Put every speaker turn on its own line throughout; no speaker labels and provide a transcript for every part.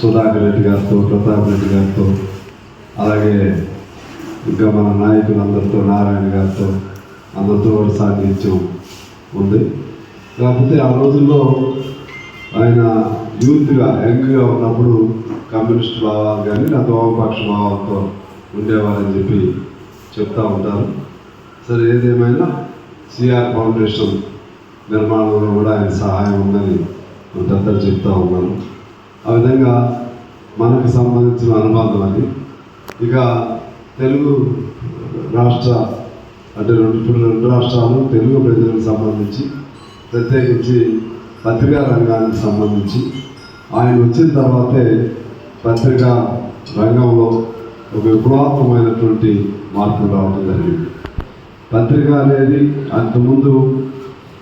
సుధాకర్ రెడ్డి గారితో ప్రతాప్ రెడ్డి గారితో అలాగే ఇంకా మన నాయకులందరితో నారాయణ గారితో అందరితో కూడా సాన్నిధ్యం ఉంది. కాకపోతే ఆ రోజుల్లో ఆయన యూత్గా యంగ్గా ఉన్నప్పుడు కమ్యూనిస్ట్ భావాలు కానీ నా వామపక్ష భావాలతో ఉండేవారని చెప్పి చెప్తూ ఉంటారు. సరే ఏదేమైనా సిఆర్ ఫౌండేషన్ నిర్మాణంలో కూడా ఆయన సహాయం ఉందని అంతా చెప్తా ఉన్నాను ఆ విధంగా మనకు సంబంధించిన అనుబంధం అది. ఇక తెలుగు రాష్ట్ర అంటే రెండు ఇప్పుడు రెండు రాష్ట్రాలు తెలుగు ప్రజలకు సంబంధించి ప్రత్యేకించి పత్రికా రంగానికి సంబంధించి. ఆయన వచ్చిన తర్వాతే పత్రికా రంగంలో ఒక విప్లవాత్మకమైనటువంటి మార్పులు రావడం జరిగింది. పత్రిక అనేది అంతకుముందు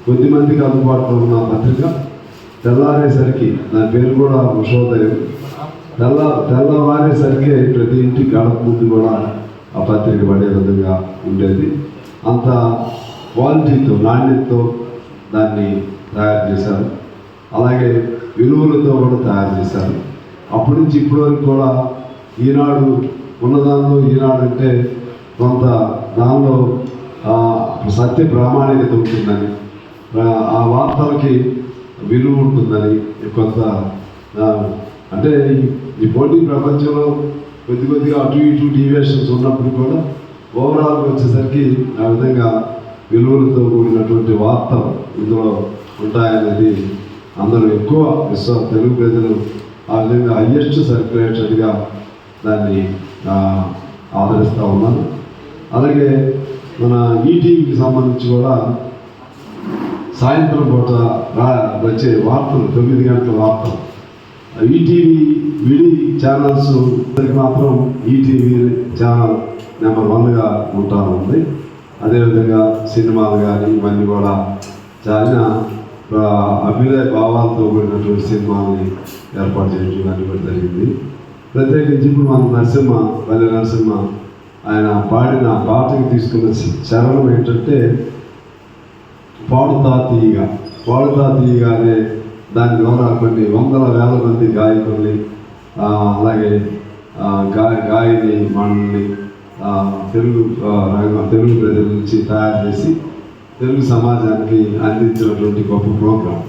కొద్దిమందికి అందుబాటులో ఉన్న పత్రిక. తెల్లారేసరికి నా పేరు కూడా ఉషోదయం తెల్ల తెల్లవారేసరికి ప్రతి ఇంటి గడప ముందు కూడా ఆ పత్రిక పడే విధంగా ఉండేది. అంత క్వాలిటీతో నాణ్యతతో దాన్ని తయారు చేశారు. అలాగే విలువలతో కూడా తయారు చేశారు. అప్పటి నుంచి ఇప్పటి వరకు కూడా ఈనాడు ఉన్నదానిలో ఈనాడు అంటే కొంత దానిలో సత్య ప్రామాణికత ఉంటుందని. ఆ వార్తలకి విలువ ఉంటుందని కొంత అంటే ఈ- పోటీ ప్రపంచంలో కొద్ది కొద్దిగా అటు ఇటు డీవియేషన్స్ ఉన్నప్పుడు కూడా ఓవరాల్గా వచ్చేసరికి ఆ విధంగా విలువలతో కూడినటువంటి వార్తలు ఇందులో ఉంటాయనేది అందరూ ఎక్కువ విశ్వ తెలుగు ప్రజలు ఆ విధంగా హయ్యెస్ట్ సర్క్యులేటెడ్గా దాన్ని ఆదరిస్తూ ఉన్నారు. అలాగే మన ఈటీవీకి సంబంధించి కూడా సాయంత్రం పూట రా వచ్చే వార్తలు తొమ్మిది గంటల వార్తలు. ఈటీవీ విడి ఛానల్స్ దానికి మాత్రం ఈటీవీ ఛానల్ నెంబర్ వన్గా ఉంటా ఉంది. అదేవిధంగా సినిమాలు కానీ ఇవన్నీ కూడా చాలా అభినయ భావాలతో కూడినటువంటి సినిమాని ఏర్పాటు చేయడం ఇవన్నీ కూడా జరిగింది. ప్రత్యేకించి ఇప్పుడు మన నరసింహ పల్లె నరసింహ ఆయన పాడిన పాటకి తీసుకున్న చరణం ఏంటంటే పాడుతా తీయగా. పాడుతా తీయగా దాని ద్వారా కొన్ని వందల వేల మంది గాయకుల్ని అలాగే గాయ గాయని మనల్ని తెలుగు తెలుగు ప్రజల నుంచి తయారు చేసి తెలుగు సమాజానికి అందించినటువంటి గొప్ప ప్రోగ్రాం.